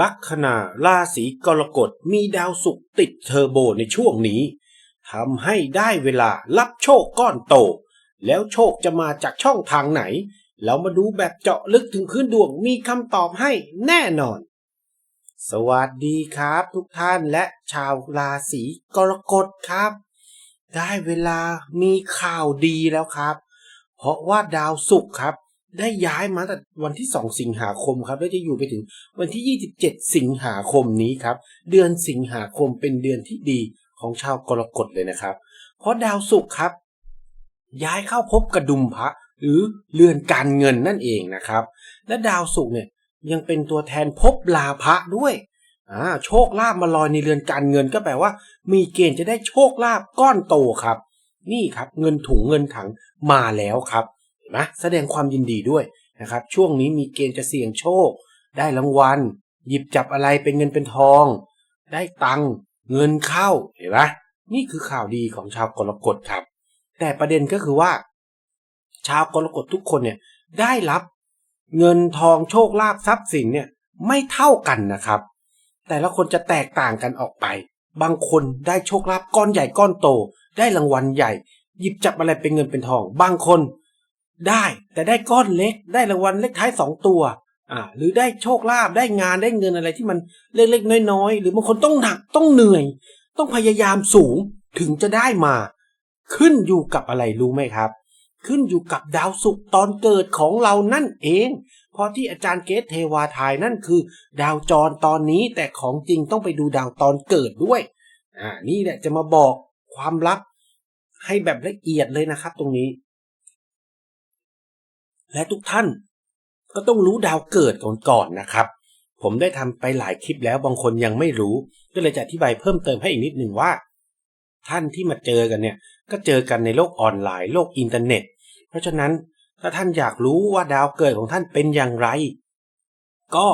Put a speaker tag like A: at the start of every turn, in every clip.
A: ลัคนาราศีกรกฎมีดาวศุกร์ติดเทอร์โบในช่วงนี้ทำให้ได้เวลารับโชคก้อนโต แล้วโชคจะมาจากช่องทางไหน เรามาดูแบบเจาะลึกถึงพื้นดวงมีคำตอบให้แน่นอน สวัสดีครับทุกท่านและชาวราศีกรกฎครับ ได้เวลามีข่าวดีแล้วครับ เพราะว่าดาวศุกร์ครับ ได้ย้ายมาแต่วันที่ 2 สิงหาคมครับ แล้วจะอยู่ไปถึงวันที่ 27 สิงหาคมนี้ครับ เดือนสิงหาคมเป็นเดือนที่ดีของชาวกรกฎเลยนะครับ เพราะดาวศุกร์ครับ ย้ายเข้าพบกระดุมพระ หรือเรือนการเงินนั่นเองนะครับ และดาวศุกร์เนี่ยยังเป็นตัวแทนภพลาภะด้วยอ่าโชคลาภมาลอยในเรือนการเงินก็แปลว่า มีเกณฑ์จะได้โชคลาภก้อนโตครับ นี่ครับ เงินถุงเงินถังมาแล้วครับ นไหมแสดงความยินดีด้วยนะครับช่วงนี้มีเกณฑ์จะเสี่ยงโชค ได้รางวัล หยิบจับอะไรเป็นเงินเป็นทอง ได้ตังเงินเข้าเห็นไหมนี่คือข่าวดีของชาวกรกฎครับ แต่ประเด็นก็คือว่า ชาวกรกฎทุกคนเนี่ยได้รับเงินทองโชคลาภทรัพย์สินเนี่ยไม่เท่ากันนะครับ แต่ละคนจะแตกต่างกันออกไป บางคนได้โชคลาภก้อนใหญ่ก้อนโต ได้รางวัลใหญ่ หยิบจับอะไรเป็นเงินเป็นทอง บางคน ได้ แต่ได้ก้อนเล็ก ได้รางวัลเลขท้ายสองตัว อ่า หรือได้โชคลาภได้งานได้เงินอะไรที่มันเล็กๆน้อยๆหรือบางคนต้องหนักต้องเหนื่อย ต้องพยายามสูงถึงจะได้มา ขึ้นอยู่กับอะไรรู้ไหมครับ ขึ้นอยู่กับดาวศุกร์ตอนเกิดของเรานั่นเอง เพราะที่อาจารย์เกตเทวาทายนั่นคือ ดาวจรตอนนี้แต่ของจริงต้องไปดูดาวตอนเกิดด้วย อ่า นี่แหละจะมาบอกความลับให้แบบละเอียดเลยนะครับตรงนี้ และทุกท่าน ก็ต้องรู้ดาวเกิดก่อนก่อนนะครับ ผมได้ทำไปหลายคลิปแล้วบางคนยังไม่รู้ ก็เลยจะอธิบายเพิ่มเติมให้อีกนิดหนึ่งว่า ท่านที่มาเจอกันเนี่ย ก็เจอกันในโลกออนไลน์ โลกอินเทอร์เน็ต เพราะฉะนั้นถ้าท่านอยากรู้ว่าดาวเกิดของท่านเป็นอย่างไร ก็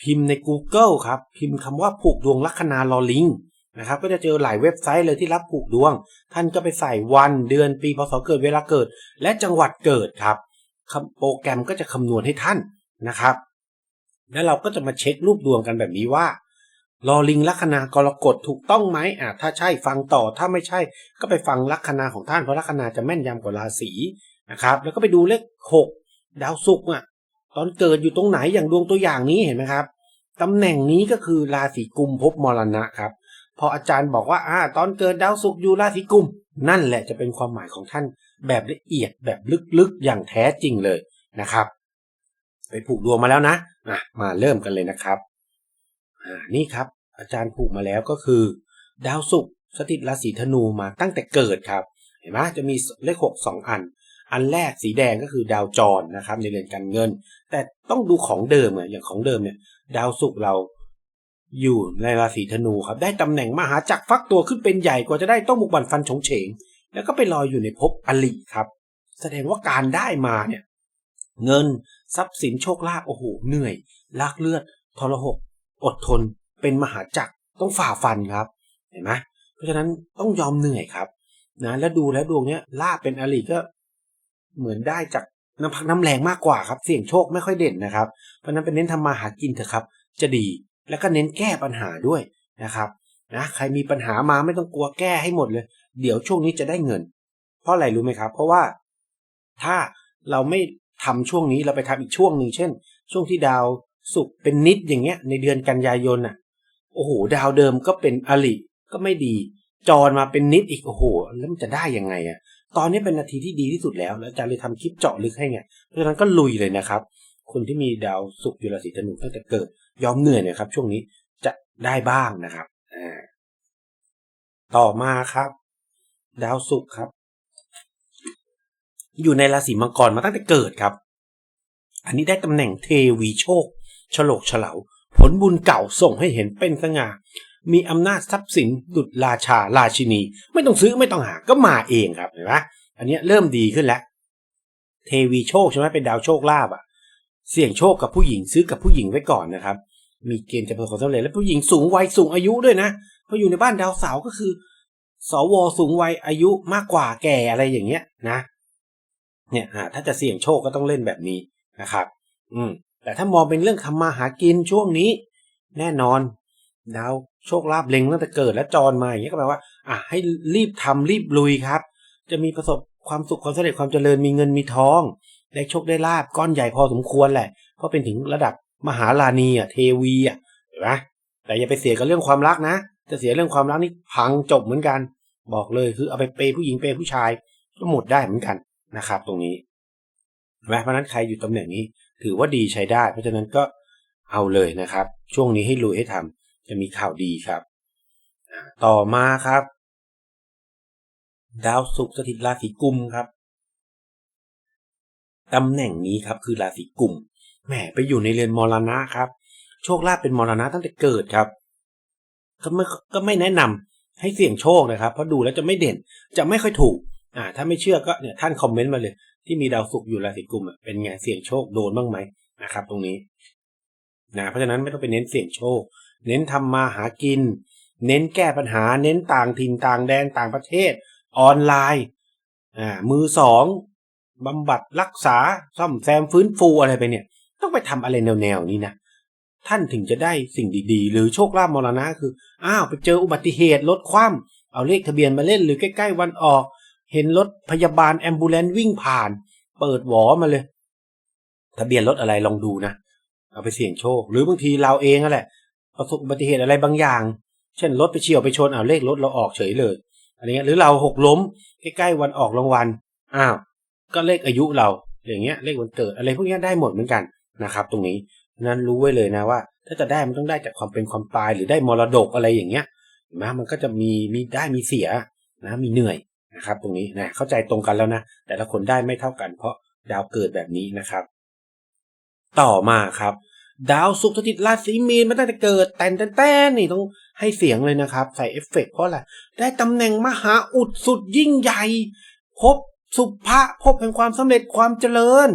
A: พิมพ์ใน Google ครับ พิมพ์คำว่าผูกดวงลัคนาลอลิงนะครับก็จะเจอหลายเว็บไซต์เลยที่รับผูกดวง ท่านก็ไปใส่วันเดือนปีพศเกิดเวลาเกิด และจังหวัดเกิดครับ โปรแกรมก็จะคำนวณให้ท่านนะครับ แล้วเราก็จะมาเช็ครูปดวงกันแบบนี้ว่าลอลิงลัคนากรกฎถูกต้องไหมอ่าถ้าใช่ฟังต่อถ้าไม่ใช่ ก็ไปฟังลัคนาของท่านเพราะลัคนาจะแม่นยำกว่าราศีนะครับ แล้วก็ไปดูเลขหกดาวศุกร์อะตอนเกิดอยู่ตรงไหนอย่างดวงตัวอย่างนี้เห็นไหมครับตำแหน่งนี้ก็คือราศีกุมภพมรณะครับพออาจารย์บอกว่าอ่า ตอนเกิดดาวศุกร์อยู่ราศีกุมนั่นแหละจะเป็นความหมายของท่าน แบบละเอียดแบบลึกๆอย่างแท้จริงเลยนะครับ ไปผูกดวงมาแล้วนะะมาเริ่มกันเลยนะครับนี่ครับ อาจารย์ผูกมาแล้วก็คือ ดาวศุกร์สถิตราศีธนูมาตั้งแต่เกิดครับ เห็นไหมจะมีเลขหกสองอัน อันแรกสีแดงก็คือดาวจรนะครับ ในเรือนการเงิน แต่ต้องดูของเดิมอะอย่างของเดิมเนี่ย ดาวศุกร์เราอยู่ในราศีธนูครับ ได้ตำแหน่งมหาจักรฟักตัวขึ้นเป็นใหญ่กว่าจะได้ต้องบุกบันฟันฉงเฉง แล้วก็ไปลอยอยู่ในภพอลิครับ แสดงว่าการได้มาเนี่ย เงินทรัพย์สินโชคลาภโอ้โหเหนื่อยลากเลือด ทรหกอดทน เป็นมหาจักรต้องฝ่าฟันครับ เห็นไหมเพราะฉะนั้นต้องยอมเหนื่อยครับนะแล้วดูแล้วดวงเนี้ยลาบเป็นอลิก็เหมือนได้จากน้ำพักน้ำแรงมากกว่าครับ เสี่ยงโชคไม่ค่อยเด่นนะครับ เพราะนั้นเป็นเน้นทำมาหากินเถอะครับ จะดีแล้วก็เน้นแก้ปัญหาด้วยนะครับนะใครมีปัญหามาไม่ต้องกลัวแก้ให้หมดเลย เดี๋ยวช่วงนี้จะได้เงิน เพราะอะไรรู้ไหมครับ เพราะว่าถ้าเราไม่ทำช่วงนี้เราไปทำอีกช่วงหนึ่งเช่น ช่วงที่ดาวสุกเป็นนิดอย่างเงี้ย ในเดือนกันยายนอะ โอ้โห ดาวเดิมก็เป็นอลิก็ไม่ดี จรมาเป็นนิดอีกโอ้โห แล้วมันจะได้ยังไงอะ ตอนนี้เป็นนาทีที่ดีที่สุดแล้ว แล้วอาจารย์เลยทำคลิปเจาะลึกให้ไงเพราะฉะนั้นก็ลุยเลยนะครับ คนที่มีดาวสุกอยู่ราศีธนูตั้งแต่เกิดยอมเหนื่อยนี่ยครับ ช่วงนี้จะได้บ้างนะครับอ่าต่อมาครับ ดาวสุกครับ อยู่ในราศีมังกรมาตั้งแต่เกิดครับ อันนี้ได้ตำแหน่งเทวีโชคฉลกเฉลาผลบุญเก่าส่งให้เห็นเป็นสง่ามีอำนาจทรัพย์สินดุจราชาราชินี ไม่ต้องซื้อไม่ต้องหาก็มาเองครับเห็นไหมอันนี้เริ่มดีขึ้นแล้ว เทวีโชคใช่ไหมเป็นดาวโชคลาภอะ เสี่ยงโชคกับผู้หญิงซื้อกับผู้หญิงไว้ก่อนนะครับ มีเกณฑ์จะประสบความสำเร็จและผู้หญิงสูงวัยสูงอายุด้วยนะเพราะอยู่ในบ้านดาวเสาร์ก็คือ สวสูงวัยอายุมากกว่าแก่อะไรอย่างเงี้ยนะเนี่ยถ้าจะเสี่ยงโชคก็ต้องเล่นแบบนี้นะครับ อืม แต่ถ้ามองเป็นเรื่องทำมาหากินช่วงนี้ แน่นอนดาวโชคลาภเล็งตั้งแต่เกิดและจรมาอย่างเงี้ยก็แปลว่า อะให้รีบทำรีบลุยครับ จะมีประสบความสุขความสำเร็จความเจริญมีเงินมีทอง ได้โชคได้ลาบก้อนใหญ่พอสมควรแหละ เพราะเป็นถึงระดับมหาลานีอะเทวีอะเห็นไหมแต่อย่าไปเสียกับเรื่องความรักนะ จะเสียเรื่องความรักนี่พังจบเหมือนกัน บอกเลยคือเอาไปเปย์ผู้หญิงเปย์ผู้ชายก็หมดได้เหมือนกันนะครับ ตรงนี้เห็นไหมเพราะนั้นใครอยู่ตำแหน่งนี้ ถือว่าดีใช้ได้ เพราะฉะนั้นก็เอาเลยนะครับ ช่วงนี้ให้ลุยให้ทำจะมีข่าวดีครับ ต่อมาครับ ดาวศุกร์สถิตราศีกุมครับตำแหน่งนี้ครับ คือราศีกุมแหมไปอยู่ในเรือนมรณะครับ โชคลาภเป็นมรณะตั้งแต่เกิดครับ ก็ไม่ก็ไม่แนะนำให้เสี่ยงโชคนะครับ เพราะดูแล้วจะไม่เด่นจะไม่ค่อยถูกอ่าถ้าไม่เชื่อก็เนี่ยท่านคอมเมนต์มาเลย ที่มีดาวศุกร์อยู่ราศีกุมอะเป็นไงเสี่ยงโชคโดนบ้างไหมนะครับ ตรงนี้นะเพราะฉะนั้นไม่ต้องไปเน้นเสี่ยงโชค เน้นทำมาหากิน เน้นแก้ปัญหา เน้นต่างถิ่นต่างแดนต่างประเทศ ออนไลน์อ่ามือสองบำบัดรักษาซ่อมแซมฟื้นฟูอะไรไปเนี่ย ต้องไปทำอะไรแนวๆนี้นะ ท่านถึงจะได้สิ่งดีๆ หรือโชคลาภมรณะคืออ้าวไปเจออุบัติเหตุรถคว่ำเอาเลขทะเบียนมาเล่นหรือใกล้ๆวันออก เห็นรถพยาบาลแอมบูเลนวิ่งผ่าน เปิดหวอมาเลย ทะเบียนรถอะไรลองดูนะเอาไปเสี่ยงโชค หรือบางทีเราเองนั่นแหละประสบอุบัติเหตุอะไรบางอย่าง เช่นรถไปเฉี่ยวไปชนเอาเลขรถเราออกเฉยเลยอะไรเงี้ยหรือเราหกล้มใกล้ๆวันออกรางวัลอ้าวก็เลขอายุเราอย่างเงี้ยเลขวันเกิดอะไรพวกนี้ได้หมดเหมือนกันนะครับ ตรงนี้ นั้นรู้ไว้เลยนะว่า ถ้าจะได้มันต้องได้จากความเป็นความตายหรือได้มรดกอะไรอย่างเงี้ยนะมันก็จะมีมีได้มีเสียนะมีเหนื่อยนะครับ ตรงนี้นะเข้าใจตรงกันแล้วนะแต่ละคนได้ไม่เท่ากัน เพราะดาวเกิดแบบนี้นะครับ ต่อมาครับ ดาวศุกร์สถิตราศีมีนมาตั้งแต่เกิดแต่นแต่นี่ต้องให้เสียงเลยนะครับ ใส่เอฟเฟกเพราะอะไรได้ตำแหน่งมหาอุดสุดยิ่งใหญ่พบ สุภะพบแห่งความสำเร็จความเจริญ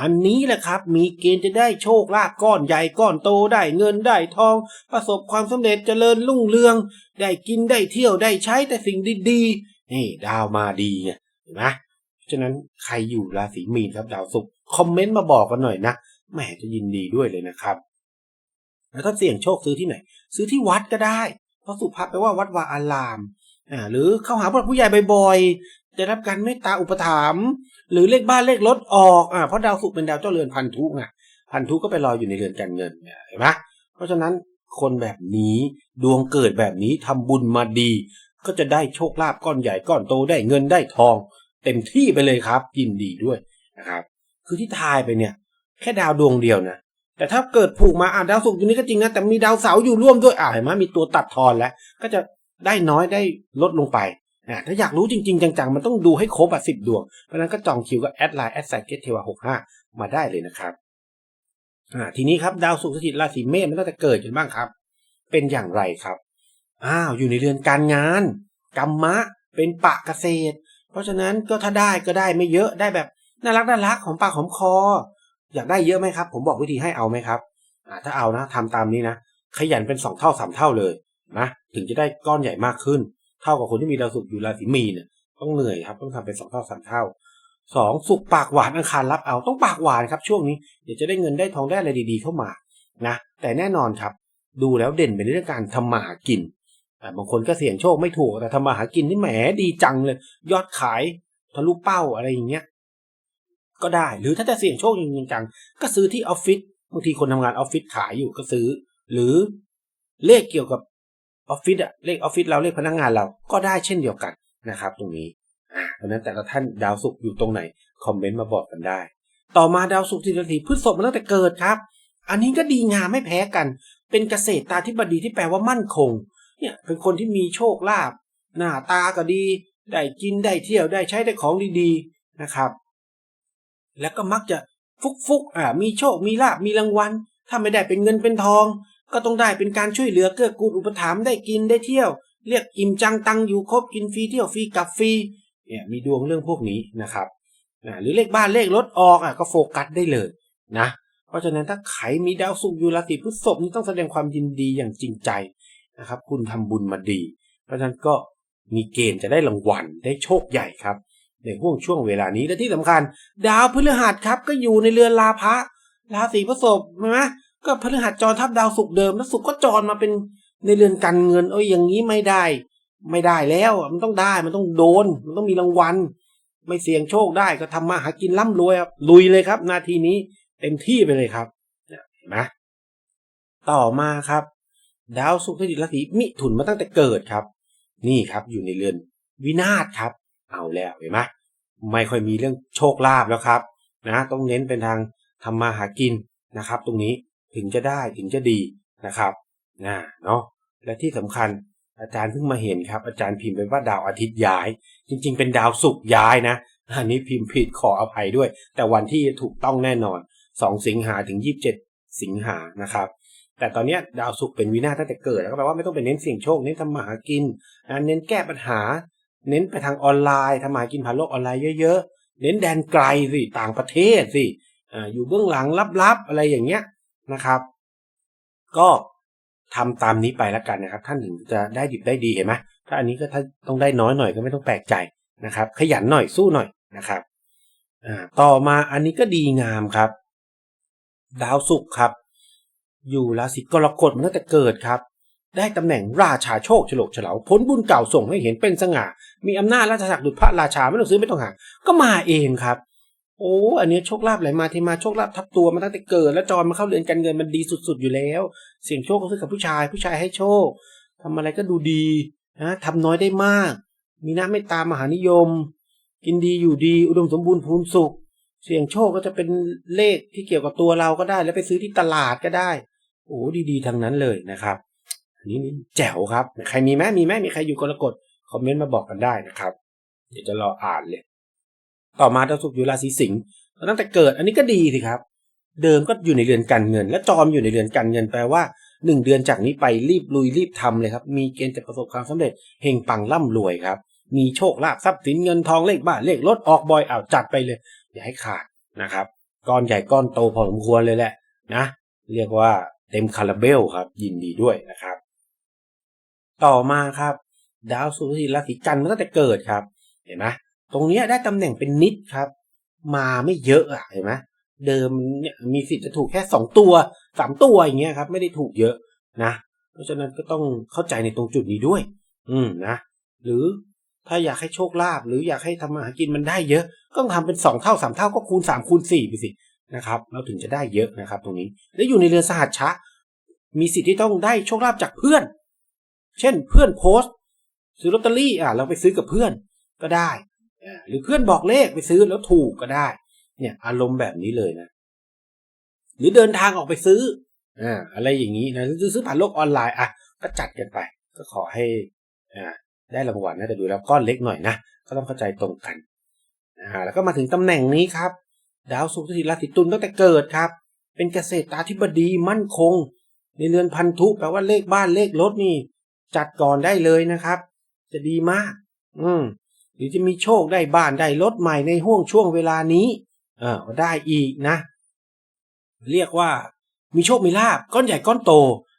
A: อันนี้แหละครับ มีเกณฑ์จะได้โชคลาภก้อนใหญ่ก้อนโตได้เงินได้ทอง ประสบความสำเร็จเจริญรุ่งเรือง ได้กินได้เที่ยวได้ใช้แต่สิ่งดีๆนี่ดาวมาดีไงเห็นไหมฉะนั้นใครอยู่ราศีมีนครับดาวศุกร์คอมเมนต์มาบอกกันหน่อยนะแหมจะยินดีด้วยเลยนะครับ แล้วถ้าเสี่ยงโชคซื้อที่ไหน ซื้อที่วัดก็ได้ เพราะสุภาพแปลว่าวัดวาอารามอ่าหรือเข้าหาผู้ใหญ่บ่อย ๆได้รับการเมตตาอุปถัมภ์หรือเลขบ้านเลขรถออกอ่าเพราะดาวศุกร์เป็นดาวเจ้าเรือนพันธุไงพันธุก็ไปรออยู่ในเรือนการเงินเห็นไหมเพราะฉะนั้นคนแบบนี้ดวงเกิดแบบนี้ทำบุญมาดี ก็จะได้โชคลาภก้อนใหญ่ก้อนโตได้เงินได้ทอง เต็มที่ไปเลยครับ ยินดีด้วยนะครับ คือที่ทายไปเนี่ย แค่ดาวดวงเดียวนะแต่ถ้าเกิดผูกมาอ่าดาวศุกร์อยู่นี้ก็จริงนะแต่มีดาวเสาร์อยู่ร่วมด้วยอ่าเห็นไหมมีตัวตัดทอนแล้ว ก็จะได้น้อยได้ลดลงไป อ่าถ้าอยากรู้จริง ๆ จังๆ มันต้องดูให้ครบอะสิบดวง เพราะนั้นก็จองคิวก็แอดไลน์แอดไซเกตเทวาหกห้ามาได้เลยนะครับอ่าทีนี้ครับดาวศุกร์สถิตราศีเมษมันตั้งแต่เกิดกันบ้างครับ เป็นอย่างไรครับอ้าวอยู่ในเรือนการงานกรรมะเป็นปะเกษตร เพราะฉะนั้นก็ถ้าได้ก็ได้ไม่เยอะได้แบบน่ารักน่ารักของปากหอมคอ อยากได้เยอะไหมครับ ผมบอกวิธีให้เอาไหมครับอ่าถ้าเอานะทำตามนี้นะขยันเป็นสองเท่าสามเท่าเลยนะถึงจะได้ก้อนใหญ่มากขึ้น เท่ากับคนที่มีดาวศุกร์อยู่ราศีมีนเนี่ยต้องเหนื่อยครับต้องทำเป็นสองเท่าสามเท่าสองสุกปากหวานอังคารรับเอาต้องปากหวานครับช่วงนี้เดี๋ยวจะได้เงินได้ทองได้อะไรดีๆเข้ามานะแต่แน่นอนครับ ดูแล้วเด่นเป็นเรื่องการทำมาหากินอ่บางคนก็เสี่ยงโชคไม่ถูกแต่ทำมาหากินนี่แหมดีจังเลย ยอดขายทะลุเป้าอะไรอย่างเงี้ยก็ได้หรือถ้าจะเสี่ยงโชคจริงๆจังก็ซื้อที่ออฟฟิศบางทีคนทำงานออฟฟิศขายอยู่ก็ซื้อ หรือเลขเกี่ยวกับ ออฟฟิศอะเลขออฟฟิศเราเลขพนักงานเราก็ได้เช่นเดียวกันนะครับตรงนี้อ่าเพราะนั้นแต่ละท่านดาวศุกร์อยู่ตรงไหนคอมเมนต์มาบอกกันได้ ต่อมาดาวศุกร์ที่ราศีพฤษภมาตั้งแต่เกิดครับ อันนี้ก็ดีงามไม่แพ้กัน เป็นเกษตรตาธิบดีที่แปลว่ามั่นคงเนี่ยเป็นคนที่มีโชคลาภหน้าตาก็ดี ได้กินได้เที่ยวได้ใช้ได้ของดีๆนะครับ แล้วก็มักจะฟุกฟุกๆอ่ามีโชคมีลาบมีรางวัลถ้าไม่ได้เป็นเงินเป็นทอง ก็ต้องได้เป็นการช่วยเหลือเกื้อกูลอุปถัมภ์ได้กินได้เที่ยว เรียกอิ่มจังตังอยู่ครบกินฟรีเที่ยวฟรีกลับฟรีเนี่ยมีดวงเรื่องพวกนี้นะครับหรือเลขบ้านเลขรถออกอะก็โฟกัสได้เลยนะเพราะฉะนั้นถ้าใครมีดาวศุกอยู่ราศีพฤษภนี่ต้องแสดงความยินดีอย่างจริงใจนะครับ คุณทำบุญมาดี เพราะฉะนั้นก็มีเกณฑ์จะได้รางวัลได้โชคใหญ่ครับ ในห่วงช่วงเวลานี้และที่สำคัญ ดาวพฤหัสครับก็อยู่ในเรือนลาภะราศีพฤษภใช่ไหม ก็พฤหัสจรทับดาวศุกเดิมแล้วศุกก็จรมาเป็นในเรือนการเงิน เอ้ยอย่างนี้ไม่ได้ ไม่ได้แล้วมันต้องได้มันต้องโดน มันต้องมีรางวัล ไม่เสี่ยงโชคได้ก็ทำมาหากินร่ำรวยครับลุยเลยครับ นาทีนี้เต็มที่ไปเลยครับเนี่ยเห็นไหมต่อมาครับ ดาวศุกร์ที่ราศีมิถุนมาตั้งแต่เกิดครับ นี่ครับอยู่ในเรือนวินาศครับ เอาแล้วเห็นไหมไม่ค่อยมีเรื่องโชคลาภแล้วครับนะต้องเน้นเป็นทางทำมาหากินนะครับ ตรงนี้ ถึงจะได้ถึงจะดีนะครับนะเนาะและที่สำคัญอาจารย์เพิ่งมาเห็นครับ อาจารย์พิมพ์ไปว่าดาวอาทิตย์ย้าย จริง ๆ เป็นดาวศุกร์ย้ายนะอันนี้พิมพ์ผิดขออภัยด้วย แต่วันที่ถูกต้องแน่นอน 2 สิงหาถึง 27 สิงหานะครับ แต่ตอนนี้ดาวศุกร์เป็นวินาศตั้งแต่เกิดแล้วก็แปลว่าไม่ต้องไปเน้นเสี่ยงโชคเน้นทำมาหากินเน้นแก้ปัญหา เน้นไปทางออนไลน์ทำมาหากินผ่านโลกออนไลน์เยอะๆเน้นแดนไกลสิต่างประเทศสิออยู่เบื้องหลังลับๆอะไรอย่างเงี้ย นะครับ ก็ทำตามนี้ไปแล้วกันนะครับ ท่านถึงจะได้ดิบได้ดีเห็นไหมถ้าอันนี้ก็ถ้าต้องได้น้อยหน่อยก็ไม่ต้องแปลกใจนะครับ ขยันหน่อยสู้หน่อยนะครับต่อมาอันนี้ก็ดีงามครับ ดาวศุกร์ครับ อยู่ราศีกรกฎมาตั้งแต่เกิดครับ ได้ตำแหน่งราชาโชคฉลกเฉลาผลบุญเก่าส่งให้เห็นเป็นสง่า มีอำนาจราชศักดิ์ดุจพระราชาไม่ต้องซื้อไม่ต้องหา ก็มาเองครับ โอ้อันนี้โชคลาภไหลมาเทมาโชคลาภทับตัวมาตั้งแต่เกิด แล้วจรมาเข้าเรือนการเงินมันดีสุดๆอยู่แล้ว เสี่ยงโชคก็ซื้อกับผู้ชาย ผู้ชายให้โชคทำอะไรก็ดูดีนะทำน้อยได้มาก มีน้ำไม่ตามมหานิยม กินดีอยู่ดีอุดมสมบูรณ์พูนสุข เสี่ยงโชคก็จะเป็นเลขที่เกี่ยวกับตัวเราก็ได้ แล้วไปซื้อที่ตลาดก็ได้ โอ้ดีๆทั้งนั้นเลยนะครับอันนี้แจ๋วครับ ใครมีไหมมีไหมมีใครอยู่กรกฎคอมเมนต์มาบอกกันได้นะครับ เดี๋ยวจะรออ่านเลย ต่อมาดาวศุกร์อยู่ราศีสิงห์ตั้งแต่เกิดอันนี้ก็ดีสิครับ เดิมก็อยู่ในเรือนการเงิน และจอมอยู่ในเรือนการเงินแปลว่าหนึ่งเดือนจากนี้ไปรีบลุยรีบทำเลยครับ มีเกณฑ์จะประสบความสำเร็จเฮงปังร่ำรวยครับ มีโชคลาภทรัพย์สินเงินทองเลขบ้านเลขรถออกบ่อยเอาจัดไปเลย อย่าให้ขาดนะครับก้อนใหญ่ก้อนโตพอสมควรเลยแหละนะ เรียกว่าเต็มคาราเบลครับ ยินดีด้วยนะครับ ต่อมาครับ ดาวสุริราศีกันมาตั้งแต่เกิดครับ เห็นไหม ตรงนี้ได้ตำแหน่งเป็นนิดครับ มาไม่เยอะอะเห็นไหมเดิมเนี่ยมีสิทธิ์จะถูกแค่สองตัวสามตัวอย่างเงี้ยครับ ไม่ได้ถูกเยอะนะ เพราะฉะนั้นก็ต้องเข้าใจในตรงจุดนี้ด้วย อืมนะ หรือถ้าอยากให้โชคลาภหรืออยากให้ทำมาหากินมันได้เยอะ ก็ต้องทำเป็นสองเท่าสามเท่าก็คูณสามคูณสี่ไปสินะครับ เราถึงจะได้เยอะนะครับ ตรงนี้ แล้วอยู่ในเรือนสหัชชะ มีสิทธิ์ที่ต้องได้โชคลาภจากเพื่อน เช่นเพื่อนโพสต์ ซื้อลอตเตอรี่อะเราไปซื้อกับเพื่อนก็ได้ หรือเพื่อนบอกเลขไปซื้อแล้วถูกก็ได้ เนี่ย อารมณ์แบบนี้เลยนะ หรือเดินทางออกไปซื้ออ่าอะไรอย่างนี้นะหรือซื้อผ่านโลกออนไลน์อะก็จัดกันไป ก็ขอให้อ่าได้รางวัลนะแต่ดูแล้วก้อนเล็กหน่อยนะก็ต้องเข้าใจตรงกันอ่าแล้วก็มาถึงตำแหน่งนี้ครับ ดาวศุกร์ที่ราศีตุลตั้งแต่เกิดครับ เป็นเกษตรตาธิบดีมั่นคง ในเรือนพันธุแปลว่าเลขบ้านเลขรถนี่ จัดก่อนได้เลยนะครับ จะดีมาก อืม รือจะมีโชคได้บ้านได้รถใหม่ในห่วงช่วงเวลานี้ เออได้อีกนะ เรียกว่า มีโชคมีลาบก้อนใหญ่ก้อนโต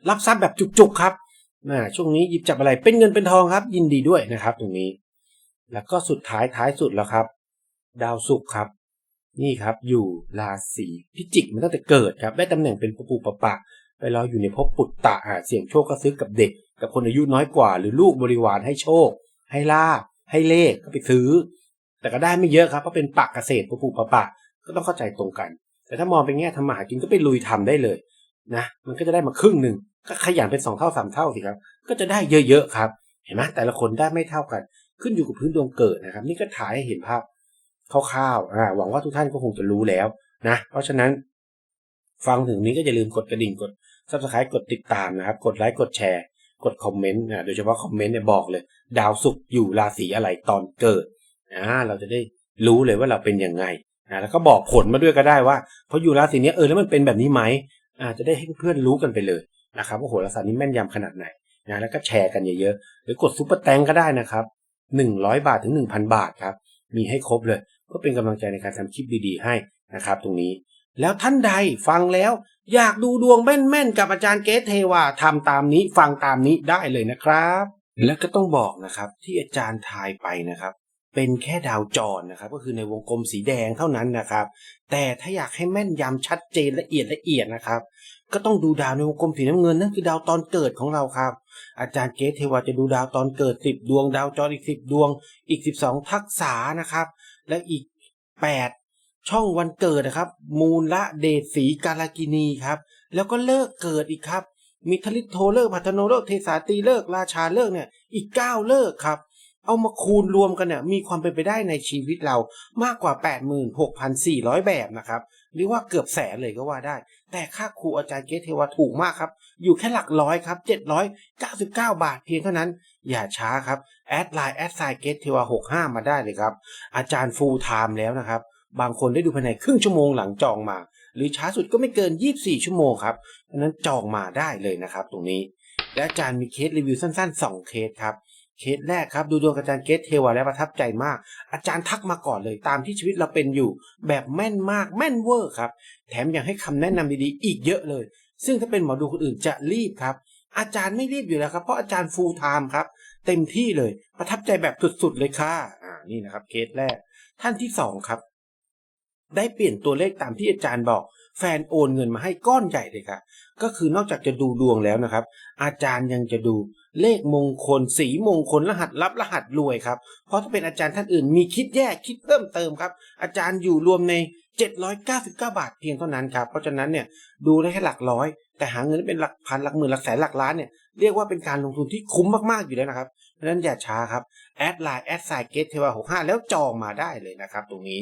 A: รับทรัพย์แบบจุกๆครับนะช่วงนี้หยิบจับอะไรเป็นเงินเป็นทองครับ ยินดีด้วยนะครับ ตรงนี้ แล้วก็สุดท้ายท้ายสุดแล้วครับ ดาวศุกร์ครับ นี่ครับ อยู่ราศีพิจิกมันตั้งแต่เกิดครับ ได้ตำแหน่งเป็นปปูปะปะ ไปรออยู่ในภพปุตตะอะเสี่ยงโชคก็ซื้อกับเด็ก กับคนอายุน้อยกว่า หรือลูกบริวารให้โชค ให้ลาบ ให้เลขก็ไปซื้อ แต่ก็ได้ไม่เยอะครับเพราะเป็นปักเกษตรปปูปะปะก็ต้องเข้าใจตรงกัน แต่ถ้ามองเป็นแง่ทำมาหากินก็ไปลุยทำได้เลยนะมันก็จะได้มาครึ่งหนึ่งก็ขยันเป็นสองเท่าสามเท่าสิครับก็จะได้เยอะๆครับ เห็นไหมแต่ละคนได้ไม่เท่ากัน ขึ้นอยู่กับพื้นดวงเกิดนะครับ นี่ก็ถ่ายให้เห็นภาพคร่าวๆอ่าหวังว่าทุกท่านก็คงจะรู้แล้วนะเพราะฉะนั้น ฟังถึงนี้ก็อย่าลืมกดกระดิ่งกด subscribe กดติดตามนะครับ กดไลค์กดแชร์ กดคอมเมนต์นะโดยเฉพาะคอมเมนต์เนี่ยบอกเลย ดาวศุกร์อยู่ราศีอะไรตอนเกิดอ่าเราจะได้รู้เลยว่าเราเป็นยังไงอ่าแล้วก็บอกผลมาด้วยก็ได้ว่าเพราะอยู่ราศีเนี้ยเออแล้วมันเป็นแบบนี้ไหมอ่าจะได้ให้เพื่อนรู้กันไปเลยนะครับว่าโหราศาสตร์นี้แม่นยำขนาดไหนนะแล้วก็แชร์กันเยอะๆหรือกดซุปเปอร์แตงก็ได้นะครับหนึ่งร้อยบาทถึงหนึ่งพันบาทครับมีให้ครบเลยเพื่อเป็นกำลังใจในการทำคลิปดีๆให้นะครับ ตรงนี้ แล้วท่านใดฟังแล้ว อยากดูดวงแม่นๆกับอาจารย์เกตเทวาทำตามนี้ฟังตามนี้ได้เลยนะครับ และก็ต้องบอกนะครับที่อาจารย์ทายไปนะครับ เป็นแค่ดาวจรนะครับ ก็คือในวงกลมสีแดงเท่านั้นนะครับ แต่ถ้าอยากให้แม่นยำชัดเจนละเอียดละเอียดนะครับ ก็ต้องดูดาวในวงกลมสีน้ำเงินนั่นคือดาวตอนเกิดของเราครับ อาจารย์เกตเทวาจะดูดาวตอนเกิดสิบดวง ดาวจรอีกสิบดวง อีกสิบสองทักษะนะครับ และอีกแปด ช่องวันเกิดนะครับ มูลละเดชสีกาลกินีครับ แล้วก็เลิกเกิดอีกครับมีทลิโทเลิกพัฒโนเลิกเทสาตีเลิกราชาเลิกเนี่ยอีกเก้าเลิกครับ เอามาคูณรวมกันเนี่ยมีความเป็นไปได้ในชีวิตเรามากกว่า 86,400 แบบนะครับหรือว่าเกือบแสนเลยก็ว่าได้ แต่ค่าครูอาจารย์เกตเทวาถูกมากครับ อยู่แค่หลักร้อยครับ 799 บาทเพียงเท่านั้น อย่าช้าครับ แอดไลน์แอดไซเกตเทวา65 มาได้เลยครับ อาจารย์ฟูลไทม์แล้วนะครับ บางคนได้ดูภายในครึ่งชั่วโมงหลังจองมา หรือช้าสุดก็ไม่เกิน 24 ชั่วโมงครับดังนั้นจองมาได้เลยนะครับ ตรงนี้ และอาจารย์มีเคสรีวิวสั้น ๆ 2 เคสครับเคสแรกครับดูดวงอาจารย์เกตเทวาแล้วประทับใจมาก อาจารย์ทักมาก่อนเลยตามที่ชีวิตเราเป็นอยู่ แบบแม่นมากแม่นเวอร์ครับ แถมยังให้คำแนะนำดีๆ อีกเยอะเลย ซึ่งถ้าเป็นหมอดูคนอื่นจะรีบครับ อาจารย์ไม่รีบอยู่แล้วครับ เพราะอาจารย์ฟูลไทม์ครับ เต็มที่เลยประทับใจแบบสุดๆเลยค่ะอ่านี่นะครับเคสแรก ท่านที่สองครับ ได้เปลี่ยนตัวเลขตามที่อาจารย์บอก แฟนโอนเงินมาให้ก้อนใหญ่เลยค่ะ ก็คือนอกจากจะดูดวงแล้วนะครับ อาจารย์ยังจะดูเลขมงคล สีมงคลรหัสลับรหัสรวยครับ เพราะถ้าเป็นอาจารย์ท่านอื่นมีคิดแยกคิดเพิ่มเติมครับ อาจารย์อยู่รวมใน 799 บาทเพียงเท่านั้นครับ เพราะฉะนั้นเนี่ยดูได้แค่หลักร้อย แต่หาเงินเป็นหลักพันหลักหมื่นหลักแสนหลักล้านเนี่ยเรียกว่าเป็นการลงทุนที่คุ้มมากๆอยู่แล้วนะครับเพราะฉะนั้นอย่าช้าครับแอดไลน์แอดไซเกตเทวา65แล้วจองมาได้เลยนะครับตรงนี้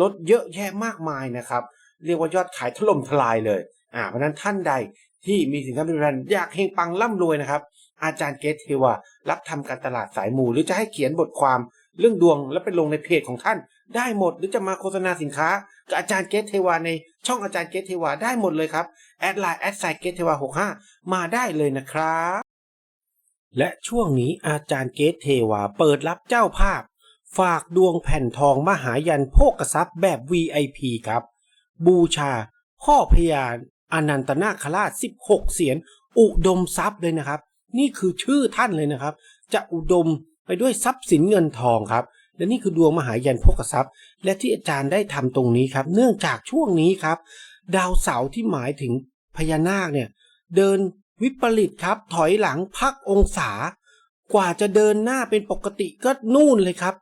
A: รถเยอะแยะมากมายนะครับ เรียกว่ายอดขายถล่มทลายเลยอ่าเพราะนั้นท่านใดที่มีสินค้าบริการอยากเฮงปังร่ำรวยนะครับ อาจารย์เกตเทวารับทำการตลาดสายมูหรือจะให้เขียนบทความเรื่องดวงแล้วไปลงในเพจของท่าน ได้หมดหรือจะมาโฆษณาสินค้ากับอาจารย์เกตเทวาในช่องอาจารย์เกตเทวาได้หมดเลยครับแอดไลน์แอดไซเกตเทวา65มาได้เลยนะครับ และช่วงนี้อาจารย์เกตเทวาเปิดรับเจ้าภาพ ฝากดวงแผ่นทองมหายันโภกทรัพย์แบบ VIP ครับ บูชาพ่อพญานอนันตนาคราช 16 เสียน อุดมทรัพย์เลยนะครับ นี่คือชื่อท่านเลยนะครับ จะอุดมไปด้วยทรัพย์สินเงินทองครับ และนี่คือดวงมหายันโภกทรัพย์ และที่อาจารย์ได้ทำตรงนี้ครับ เนื่องจากช่วงนี้ครับ ดาวเสาร์ที่หมายถึงพญานาคเนี่ยเดินวิปริตครับ ถอยหลังพักองศา กว่าจะเดินหน้าเป็นปกติก็นู่นเลยครับ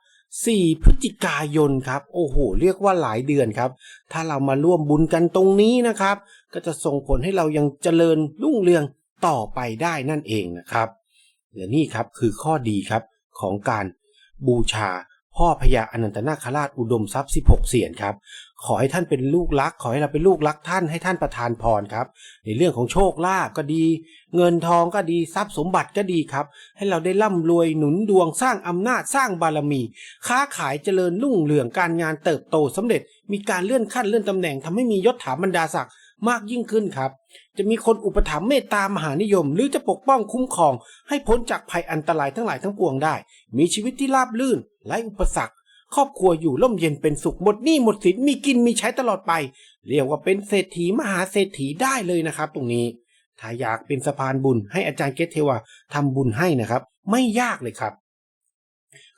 A: 4 พฤศจิกายนครับ โอ้โห เรียกว่าหลายเดือนครับ ถ้าเรามาร่วมบุญกันตรงนี้นะครับ ก็จะส่งผลให้เรายังเจริญรุ่งเรืองต่อไปได้นั่นเองนะครับและนี่ครับคือข้อดีครับของการบูชาพ่อพญาอนันตนาคราชอุดมทรัพย์ 16 เสียนครับขอให้ท่านเป็นลูกรัก ขอให้เราเป็นลูกรักท่านให้ท่านประทานพรครับ ในเรื่องของโชคลาภก็ดี เงินทองก็ดีทรัพย์สมบัติก็ดีครับ ให้เราได้ร่ำรวยหนุนดวงสร้างอำนาจสร้างบารมี ค้าขายเจริญรุ่งเรืองการงานเติบโตสำเร็จ มีการเลื่อนขั้นเลื่อนตำแหน่งทำให้มียศถาบรรดาศักดิ์มากยิ่งขึ้นครับ จะมีคนอุปถัมภ์เมตตามหานิยม หรือจะปกป้องคุ้มครอง ให้พ้นจากภัยอันตรายทั้งหลายทั้งปวงได้ มีชีวิตที่ราบรื่นไร้อุปสรรค ครอบครัวอยู่ร่มเย็นเป็นสุขหมดหนี้หมดสินมีกินมีใช้ตลอดไป เรียกว่าเป็นเศรษฐีมหาเศรษฐีได้เลยนะครับ ตรงนี้ ถ้าอยากเป็นสะพานบุญให้อาจารย์เกตเทวาทำบุญให้นะครับ ไม่ยากเลยครับ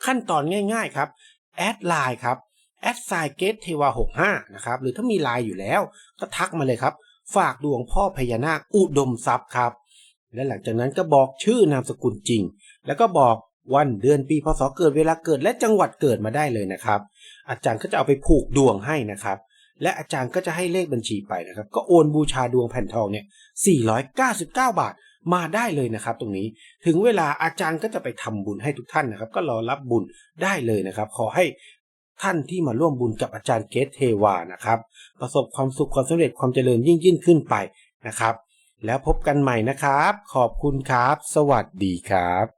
A: ขั้นตอนง่ายๆครับแอดไลน์ครับแอดไซเกตเทวา65นะครับหรือถ้ามีไลน์อยู่แล้ว ก็ทักมาเลยครับ ฝากดวงพ่อพญานาคอุดมทรัพย์ครับ และหลังจากนั้นก็บอกชื่อนามสกุลจริง แล้วก็บอก วันเดือนปีพศเกิดเวลาเกิดและจังหวัดเกิดมาได้เลยนะครับ อาจารย์ก็จะเอาไปผูกดวงให้นะครับ และอาจารย์ก็จะให้เลขบัญชีไปนะครับ ก็โอนบูชาดวงแผ่นทองเนี่ย499 บาทมาได้เลยนะครับ ตรงนี้ถึงเวลาอาจารย์ก็จะไปทำบุญให้ทุกท่านนะครับ ก็รอรับบุญได้เลยนะครับ ขอให้ท่านที่มาร่วมบุญกับอาจารย์เกตเทวานะครับ ประสบความสุขความสำเร็จความเจริญยิ่งยิ่งขึ้นไปนะครับ แล้วพบกันใหม่นะครับ ขอบคุณครับ สวัสดีครับ